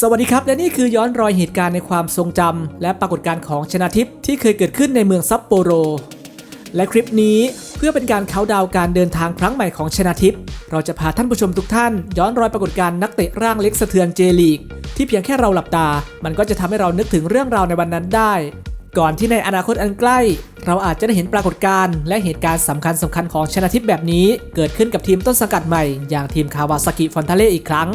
สวัสดีครับ และนี่คือย้อนรอยเหตุการณ์ในความทรงจำและปรากฏการณ์ของชนาทิพย์ที่เคยเกิดขึ้นในเมืองซัปโปโร และคลิปนี้เพื่อเป็นการเขาดาวการเดินทางครั้งใหม่ของชนาทิพย์เราจะพาท่านผู้ชมทุกท่าน ย้อนรอยปรากฏการณ์นักเตะร่างเล็กสะเทือนเจลีก ที่เพียงแค่เราหลับตา มันก็จะทำให้เรานึกถึงเรื่องราวในวันนั้นได้ ก่อนที่ในอนาคตอันใกล้ เราอาจจะได้เห็นปรากฏการณ์และเหตุการณ์สำคัญสำคัญของชนาทิพย์แบบนี้ เกิดขึ้นกับทีมต้นสังกัดใหม่ อย่างทีมคาวาซากิฟอนทาเล่อีกครั้ง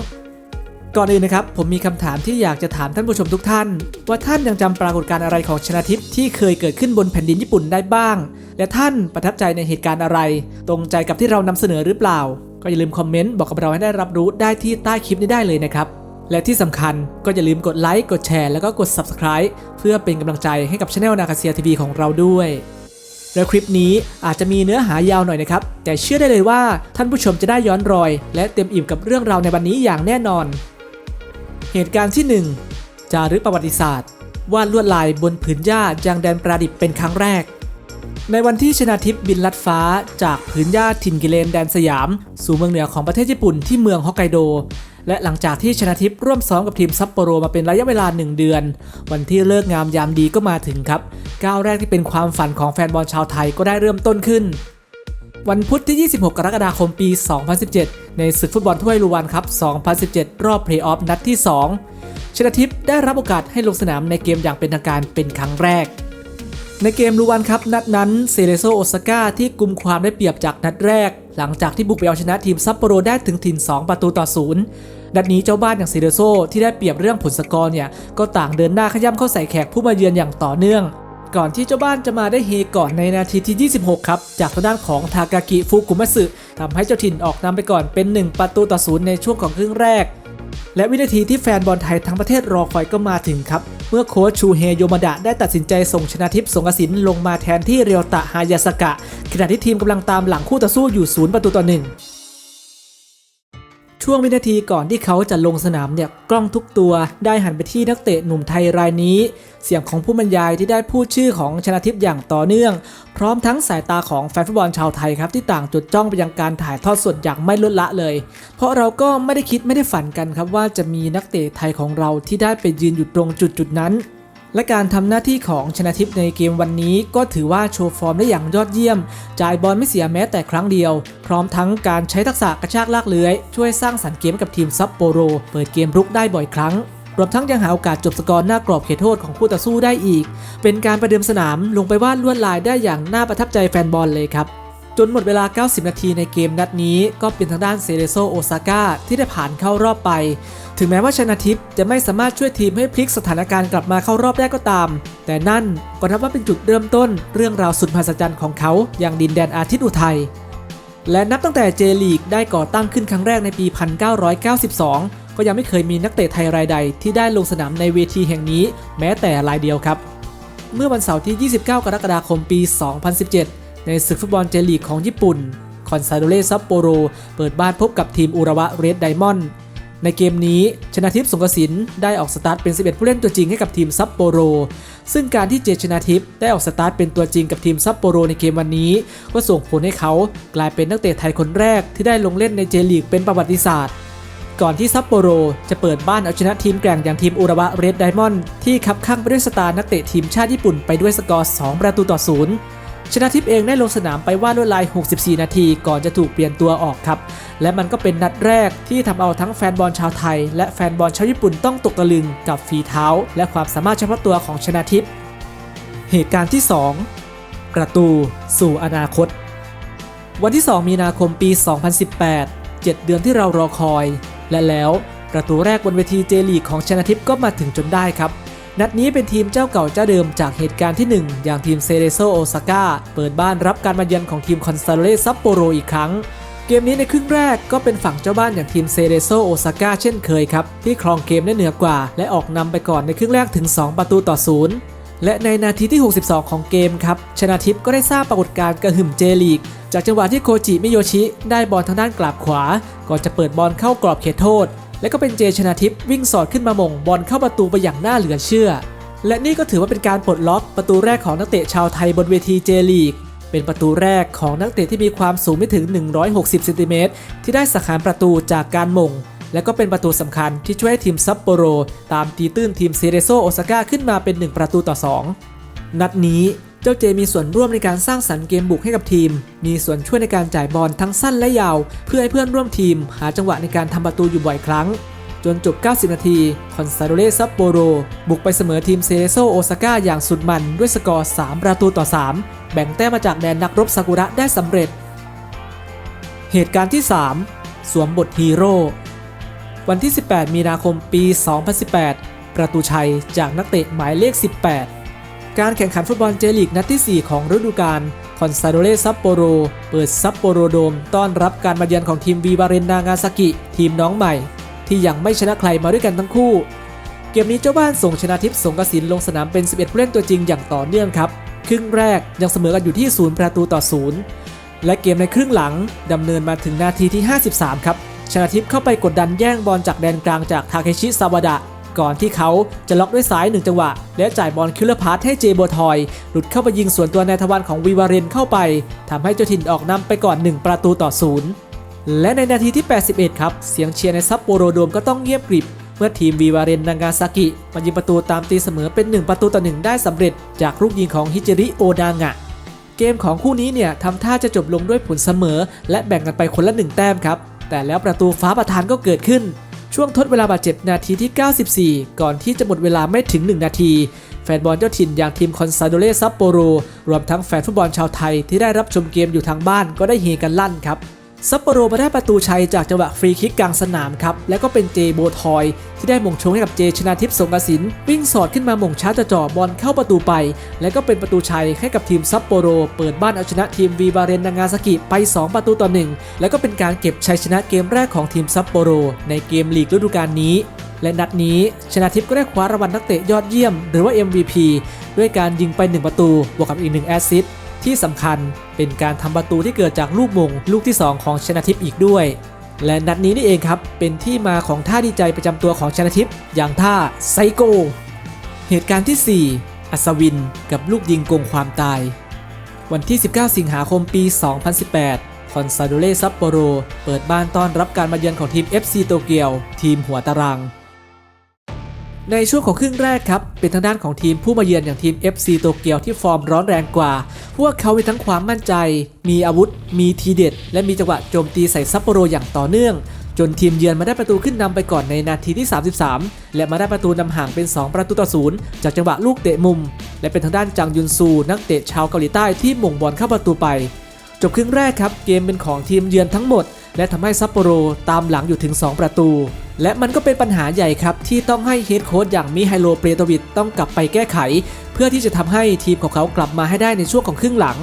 ก่อนอื่นนะครับผมมีคำถามที่อยากจะถามท่านผู้ชมทุกท่าน ว่าท่านยังจำปรากฏการณ์อะไรของชนาทิพย์ที่เคยเกิดขึ้นบนแผ่นดินญี่ปุ่นได้บ้าง และท่านประทับใจในเหตุการณ์อะไร ตรงใจกับที่เรานำเสนอหรือเปล่า ก็อย่าลืมคอมเมนต์บอกกับเราให้ได้รับรู้ได้ที่ใต้คลิปนี้ได้เลยนะครับ และที่สำคัญก็อย่าลืมกดไลค์กดแชร์แล้วก็กด Subscribe เพื่อเป็นกำลังใจให้กับช anel นาคาเซียทีวีของเราด้วยแล้วคลิปนี้อาจจะมีเนื้อหายาวหน่อยนะครับ แต่เชื่อได้เลยว่าท่านผู้ชมจะได้ย้อนรอย และเต็มอิ่มกับเรื่องราวในวันนี้อย่างแน่นอน เหตุการณ์ที่ 1 จารึกประวัติศาสตร์ วาดลวดลายบนผืนหญ้ายังแดนประดิบเป็นครั้งแรก ในวันที่ชนาทิพย์บินลัดฟ้า จากผืนหญ้าถิ่นกิเลนแดนสยาม สู่เมืองเหนือของประเทศญี่ปุ่นที่เมืองฮอกไกโด และหลังจากที่ชนาทิพย์ร่วมซ้อมกับทีมซัปโปโรมาเป็นระยะเวลา 1 เดือน วันที่เลิกงามยามดีก็มาถึงครับก้าวแรกที่เป็นความฝันของแฟนบอลชาวไทยก็ได้เริ่มต้นขึ้น วันพุธที่ 26 กรกฎาคมปี 2017 ในศึกฟุตบอลถ้วยลูวันครับ 2017 รอบเพลย์ออฟนัดที่ 2 ชนาทิพย์ได้รับโอกาสให้ลงสนามในเกมอย่างเป็นทางการเป็นครั้งแรก ในเกมลูวันครับ นัดนั้นเซเลโซโอซาก้าที่กุมความได้เปรียบจากนัดแรก หลังจากที่บุกไปเอาชนะทีมซัปโปโรได้ถึงถิ่น 2 ประตูต่อศูนย์นัดนี้เจ้าบ้านอย่างเซเลโซที่ได้เปรียบเรื่องผลสกอร์เนี่ยก็ต่างเดินหน้าขย้ำเข้าใส่แขกผู้มาเยือนอย่างต่อเนื่อง ก่อนที่เจ้าบ้านจะมาได้เฮก่อนในนาทีที่ 26 ครับ จากทางด้านของทากากิฟุกุมัสึทำให้เจ้าถิ่นออกนำไปก่อนเป็น 1 ประตูต่อศูนย์ในช่วงของครึ่งแรก และวินาทีที่แฟนบอลไทยทั้งประเทศรอคอยก็มาถึงครับ เมื่อโค้ชชูเฮโยมาดะได้ตัดสินใจส่งชนะทิพย์สงกสินลงมาแทนที่เรียวตะฮายาสกะ ขณะที่ทีมกำลังตามหลังคู่ต่อสู้อยู่ศูนย์ประตูต่อหนึ่ง ช่วงวินาทีก่อนที่เขาจะลงสนามเนี่ยกล้องทุกตัวได้หันไปที่นักเตะหนุ่มไทยรายนี้ เสียงของผู้บรรยายที่ได้พูดชื่อของชนะทิพย์อย่างต่อเนื่อง พร้อมทั้งสายตาของแฟนฟุตบอลชาวไทยครับที่ต่างจดจ้องไปยังการถ่ายทอดสดอย่างไม่ลดละเลย เพราะเราก็ไม่ได้คิดไม่ได้ฝันกันครับว่าจะมีนักเตะไทยของเราที่ได้ไปยืนอยู่ตรงจุดจุดนั้น และการทำหน้าที่ของชนะทิพย์ในเกมวันนี้ก็ถือว่าโชว์ฟอร์มได้อย่างยอดเยี่ยม จ่ายบอลไม่เสียแม้แต่ครั้งเดียว พร้อมทั้งการใช้ทักษะกระชากลากเลื้อย ช่วยสร้างสรรค์เกมกับทีมซัปโปโร เปิดเกมรุกได้บ่อยครั้ง รวมทั้งยังหาโอกาสจบสกอร์หน้ากรอบเขตโทษของคู่ต่อสู้ได้อีก เป็นการประเดิมสนามลงไปวาดลวดลายได้อย่างน่าประทับใจแฟนบอลเลยครับ จนหมดเวลา 90 นาทีในเกมนัดนี้ก็เป็นทางด้านเซเรโซโอซาก้าที่ได้ผ่านเข้ารอบไป ถึงแม้ว่าชนะทิพย์จะไม่สามารถช่วยทีมให้พลิกสถานการณ์กลับมาเข้ารอบได้ก็ตาม แต่นั่นก็นับว่าเป็นจุดเริ่มต้นเรื่องราวสุดมหัศจรรย์ของเขาอย่างดินแดนอาทิตย์อุทัยและนับตั้งแต่เจลีกได้ก่อตั้งขึ้นครั้งแรกในปี 1992 ก็ยังไม่เคยมีนักเตะไทยรายใด ที่ได้ลงสนามในเวทีแห่งนี้ แม้แต่รายเดียวครับ เมื่อวันเสาร์ที่ 29 กรกฎาคมปี 2017 ในศึกฟุตบอลเจลีกของญี่ปุ่น คอนซาโดเรซัปโปโร เปิดบ้านพบกับทีมอุระวะเรดไดมอนด์ในเกมนี้ชนะทิพย์สงกระสินได้ออกสตาร์ทเป็น 11 ผู้เล่นตัวจริงให้กับทีมซัปโปโร ซึ่งการที่เจชนาทิพย์ได้ออกสตาร์ทเป็นตัวจริงกับทีมซัปโปโรในเกมวันนี้ ก็ส่งผลให้เขากลายเป็นนักเตะไทยคนแรกที่ได้ลงเล่นในเจลีกเป็นประวัติศาสตร์ ก่อนที่ซัปโปโรจะเปิดบ้านเอาชนะทีมแกร่งอย่างทีมอุระวะเรดไดมอนด์ที่คับข้างไปด้วยสตาร์นักเตะทีมชาติญี่ปุ่นไปด้วยสกอร์ 2 ประตูต่อศูนย์ ชนะทิพย์เองได้ลงสนามไปวาดลวดลาย 64 นาที ก่อนจะถูกเปลี่ยนตัวออกครับ และมันก็เป็นนัดแรกที่ทำเอาทั้งแฟนบอลชาวไทย และแฟนบอลชาวญี่ปุ่นต้องตกตะลึงกับฝีเท้า และความสามารถเฉพาะตัวของชนะทิพย์เหตุการณ์ที่ 2 ประตูสู่อนาคต วันที่ 2 มีนาคมปี 2018 7 เดือนที่เรารอคอย และแล้วประตูแรกบนเวทีเจลีกของชนะทิพย์ก็มาถึงจนได้ครับ นัดนี้เป็นทีมเจ้าเก่าเจ้าเดิมจากเหตุการณ์ที่ 1 อย่างทีมเซเรโซโอซาก้าเปิดบ้านรับการมาเยือนของทีมคอนซาเรซัปโปโรอีกครั้ง เกมนี้ในครึ่งแรกก็เป็นฝั่งเจ้าบ้านอย่างทีมเซเรโซโอซาก้าเช่นเคยครับ ที่ครองเกมได้เหนือกว่า และออกนำไปก่อนในครึ่งแรกถึง 2 ประตูต่อศูนย์และในนาทีที่ 62 ของเกมครับ ชนาทิพย์ก็ได้สร้างปรากฏการณ์กระหึ่มเจลีก จากจังหวะที่โคจิมิโยชิ ได้บอลทางด้านกลับขวา ก่อนจะเปิดบอลเข้ากรอบเขตโทษ และก็เป็นเจชนาทิพย์วิ่งสอดขึ้นมามงบอลเข้าประตูไปอย่างน่าเหลือเชื่อ และนี่ก็ถือว่าเป็นการปลดล็อกประตูแรกของนักเตะชาวไทยบนเวทีเจลีก เป็นประตูแรกของนักเตะที่มีความสูงไม่ถึง 160เซนติเมตรที่ได้สังหารประตูจากการมงและก็เป็นประตูสำคัญที่ช่วยให้ทีมซัปโปโร ตามตีตื้นทีมเซเรโซโอซาก้าขึ้นมาเป็น 1 ประตูต่อ 2 นัดนี้ เจ้าเจมีส่วนร่วมในการสร้างสรรค์เกมบุกให้กับทีม มีส่วนช่วยในการจ่ายบอลทั้งสั้นและยาว เพื่อให้เพื่อนร่วมทีม หาจังหวะในการทำประตูอยู่บ่อยครั้ง จนจบ 90 นาที คอนซาโดเรซัปโปโร บุกไปเสมอทีมเซเรโซโอซาก้าอย่างสุดมันด้วยสกอร์ 3 ประตูต่อ 3 แบ่งแต้มมาจากแดนนักรบซากุระได้สำเร็จ เหตุการณ์ที่ 3 สวมบทฮีโร่ วันที่ 18 มีนาคมปี 2018 ประตูชัยจากนักเตะหมายเลข 18 การแข่งขันฟุตบอลเจลีกนัดที่ 4 ของฤดูกาลคอนซาโดเรซัปโปโร เปิดซัปโปโรโดม ต้อนรับการมาเยือนของทีมวีบาเรนนางาซากิ ทีมน้องใหม่ ที่ยังไม่ชนะใครมาด้วยกันทั้งคู่ เกมนี้เจ้าบ้านส่งชนะทิพย์สงกสินลงสนามเป็น 11 ผู้เล่นตัวจริงอย่างต่อเนื่องครับ ครึ่งแรกยังเสมอกันอยู่ที่ 0 ประตูต่อ 0 และเกมในครึ่งหลังดำเนินมาถึงนาทีที่ 53 ครับ ชนะทิพย์เข้าไปกดดันแย่งบอลจากแดนกลางจากทาเคชิซาวดะ ก่อนที่เขาจะล็อกด้วยซ้ายหนึ่งจังหวะ และจ่ายบอลคิลเลอร์พาสให้เจโบทอย หลุดเข้าไปยิงส่วนตัวนายทวันของวีวาเรนเข้าไปทำให้เจ้าถิ่นออกนำไปก่อน 1 ประตูต่อศูนย์และในนาทีที่ 81 ครับ เสียงเชียร์ในซัปโปโรโดมก็ต้องเงียบกริบ เมื่อทีมวีวาเรนนางาซากิมายิงประตูตามตีเสมอเป็น 1 ประตูต่อ 1 ได้สำเร็จ จากลูกยิงของฮิจิริโอดางะเกมของคู่นี้เนี่ยทำท่าจะจบลงด้วยผลเสมอ และแบ่งกันไปคนละหนึ่งแต้มครับแต่แล้วประตูฟ้าประธานก็เกิดขึ้น ช่วงทดเวลาบาดเจ็บนาทีที่ 94 ก่อนที่จะหมดเวลาไม่ถึง 1 นาที แฟนบอลเจ้าถิ่นอย่างทีมคอนซาโดเลซัปโปโรรวมทั้งแฟนฟุตบอลชาวไทยที่ได้รับชมเกมอยู่ทางบ้านก็ได้เฮกันลั่นครับ ซัปโปโรมาได้ประตูชัยจากจังหวะฟรีคิกกลางสนามครับ แล้วก็เป็นเจโบทอย ที่ได้มงชงให้กับเจชนาทิพย์สงกสิน วิ่งสอดขึ้นมามงช้าจะจ่อบอลเข้าประตูไป และก็เป็นประตูชัยให้กับทีมซัปโปโร เปิดบ้านเอาชนะทีมวีบาเรนนางาซากิไป 2 ประตูต่อ 1 แล้วก็เป็นการเก็บชัยชนะเกมแรกของทีมซัปโปโร ในเกมลีกฤดูกาลนี้ และนัดนี้ชนาทิพย์ก็ได้คว้ารางวัลนักเตะยอดเยี่ยม หรือว่า MVP ด้วยการยิงไป 1 ประตูบวกกับอีก1แอสซิสต์ ที่สำคัญเป็นการทำประตูที่เกิดจากลูกมงลูกที่ 2 ของชนะทิพย์อีกด้วย และนัดนี้นี่เองครับเป็นที่มาของท่าดีใจประจำตัวของชนะทิพย์อย่างท่าไซโก เหตุการณ์ที่ 4 อัศวิน กับลูกยิงโกงความตาย วันที่ 19 สิงหาคมปี 2018 คอนซาโดเรซัปโปโร เปิดบ้านต้อนรับการมาเยือนของทีม FC โตเกียว ทีมหัวตาราง ในช่วงของครึ่งแรกครับ เป็นทางด้านของทีมผู้มาเยือนอย่างทีม FC โตเกียวที่ฟอร์มร้อนแรงกว่า พวกเขามีทั้งความมั่นใจ มีอาวุธ มีทีเด็ด และมีจังหวะโจมตีใส่ซัปโปโรอย่างต่อเนื่อง จนทีมเยือนมาได้ประตูขึ้นนำไปก่อนในนาทีที่ 33 และมาได้ประตูนำห่างเป็น 2 ประตูต่อศูนย์จากจังหวะลูกเตะมุม และเป็นทางด้านจางยุนซูนักเตะชาวเกาหลีใต้ที่หม่งบอลเข้าประตูไป จบครึ่งแรกครับเกมเป็นของทีมเยือนทั้งหมด และทำให้ซัปโปโรตามหลังอยู่ถึง 2 ประตู และมันก็เป็นปัญหาใหญ่ครับ ที่ต้องให้เฮดโค้ชอย่างมิไฮโลเปรโตวิชต้องกลับไปแก้ไข เพื่อที่จะทำให้ทีมของเขากลับมาให้ได้ในช่วงของครึ่งหลัง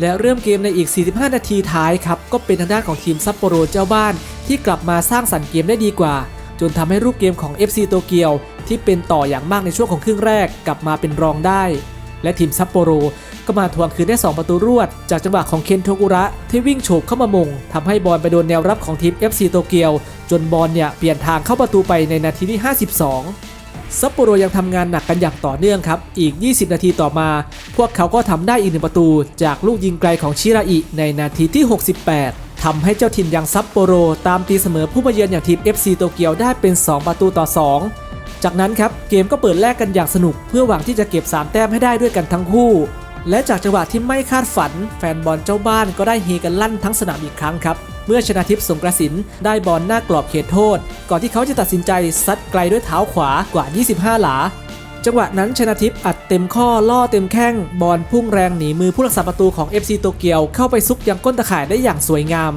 และเริ่มเกมในอีก 45 นาทีท้ายครับ ก็เป็นทางด้านของทีมซัปโปโรเจ้าบ้าน ที่กลับมาสร้างสรรค์เกมได้ดีกว่า จนทำให้รูปเกมของ FC โตเกียวที่เป็นต่ออย่างมากในช่วงของครึ่งแรกกลับมาเป็นรองได้ และทีมซัปโปโร ก็มาทวงคืนได้ 2 ประตูรวด จากจังหวะของเคนโทกุระที่วิ่งโฉบเข้ามามงทำให้บอลไปโดนแนวรับของทีม FC โตเกียว จนบอลเนี่ยเปลี่ยนทางเข้าประตูไปในนาทีที่ 52ซัปโปโรยังทำงานหนักกันอย่างต่อเนื่องครับ อีก 20 นาทีต่อมา พวกเขาก็ทำได้อีกหนึ่งประตู จากลูกยิงไกลของชิราอิในนาทีที่ 68 ทำให้เจ้าถิ่นอย่างซัปโปโร ตามตีเสมอผู้มาเยือนอย่างทีม FC โตเกียวได้เป็น 2 ประตูต่อ 2 จากนั้นครับเกมก็เปิดแลกกันอย่างสนุก เพื่อหวังที่จะเก็บ 3 แต้มให้ได้ด้วยกันทั้งคู่ และจากจังหวะที่ไม่คาดฝัน แฟนบอลเจ้าบ้านก็ได้เฮกันลั่นทั้งสนามอีกครั้งครับเมื่อชนะทิพย์สงกระสินได้บอลหน้ากรอบเขตโทษ ก่อนที่เขาจะตัดสินใจซัดไกลด้วยเท้าขวากว่า 25 หลา จังหวะนั้นชนะทิพย์อัดเต็มข้อล่อเต็มแข้ง บอลพุ่งแรงหนีมือผู้รักษาประตูของ FC โตเกียวเข้าไปซุกยังก้นตะข่ายได้อย่างสวยงาม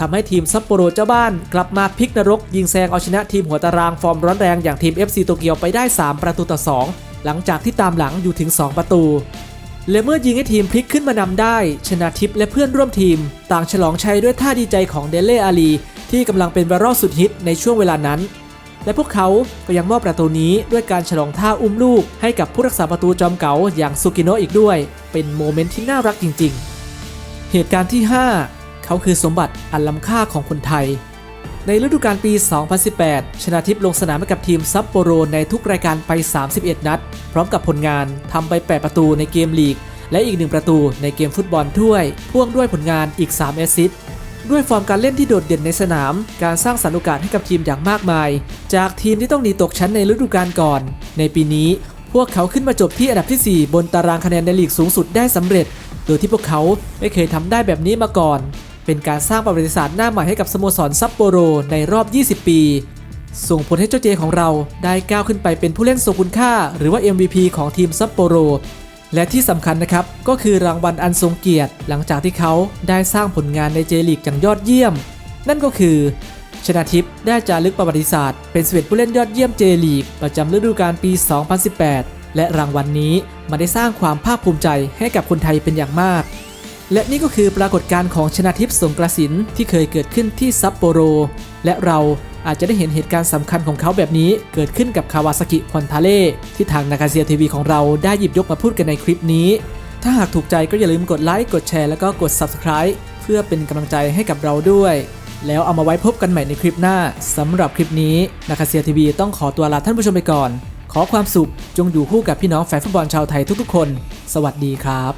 ทำให้ทีมซัปโปโรเจ้าบ้าน กลับมาพลิกนรก ยิงแซงเอาชนะทีมหัวตารางฟอร์มร้อนแรงอย่างทีม FC โตเกียวไปได้ 3 ประตูต่อ 2 หลังจากที่ตามหลังอยู่ถึง 2 ประตู และเมื่อยิงให้ทีมพลิกขึ้นมานำได้ ชนะทิพย์และเพื่อนร่วมทีม ต่างฉลองชัยด้วยท่าดีใจของเดเล่อาลีที่กำลังเป็นไวรัลสุดฮิตในช่วงเวลานั้น และพวกเขาก็ยังมอบประตูนี้ด้วยการฉลองท่าอุ้มลูก ให้กับผู้รักษาประตูจอมเก๋าอย่างซูกิโนะอีกด้วย เป็นโมเมนต์ที่น่ารักจริง ๆ เหตุการณ์ที่ 5 เขาคือสมบัติอันล้ำค่าของคนไทย ในฤดูกาลปี 2018 ชนะทิพย์ลงสนามให้กับทีมซัปโปโรในทุกรายการไป 31 นัด พร้อมกับผลงานทำไป 8 ประตูในเกมลีก และอีก1ประตูในเกมฟุตบอลถ้วย พ่วงด้วยผลงานอีก 3 แอสซิสต์ด้วยฟอร์มการเล่นที่โดดเด่นในสนาม การสร้างสรรค์โอกาสให้กับทีมอย่างมากมาย จากทีมที่ต้องหนีตกชั้นในฤดูกาลก่อน ในปีนี้พวกเขาขึ้นมาจบที่อันดับทีสี่4 บนตารางคะแนนในลีกสูงสุดได้สำเร็จ โดยที่พวกเขาไม่เคยทำได้แบบนี้มาก่อน เป็นการสร้างประวัติศาสตร์หน้าใหม่ให้กับสโมสรซัปโปโรในรอบ 20 ปี ส่งผลให้เจ้าเจของเราได้ก้าวขึ้นไปเป็นผู้เล่นทรงคุณค่า หรือว่า MVP ของทีมซัปโปโร และที่สำคัญนะครับ ก็คือรางวัลอันทรงเกียรติ หลังจากที่เขาได้สร้างผลงานในเจลีกอย่างยอดเยี่ยม นั่นก็คือชนาทิพย์ได้จารึกประวัติศาสตร์เป็น11ผู้เล่นยอดเยี่ยมเจลีกประจำฤดูกาลปี 2018 และรางวัลนนี้มาได้สร้างความภาคภูมิใจให้กับคนไทยเป็นอย่างมาก และนี่ก็คือปรากฏการณ์ของชนาทิพย์สงกระสินที่เคยเกิดขึ้นที่ซัปโปโร และเราอาจจะได้เห็นเหตุการณ์สำคัญของเขาแบบนี้ เกิดขึ้นกับคาวาซากิฮอนทาเล่ที่ทางนากาเซียทีวีของเราได้หยิบยกมาพูดกันในคลิปนี้ ถ้าหากถูกใจก็อย่าลืมกดไลค์กดแชร์แล้วก็กด Subscribe เพื่อเป็นกำลังใจให้กับเราด้วย แล้วเอามาไว้พบกันใหม่ในคลิปหน้าสำหรับคลิปนี้นาคาเซียทีวีต้องขอตัวลาท่านผู้ชมไปก่อน ขอความสุขจงอยู่คู่กับพี่น้องแฟนฟุตบอลชาวไทยทุกๆ คน สวัสดีครับ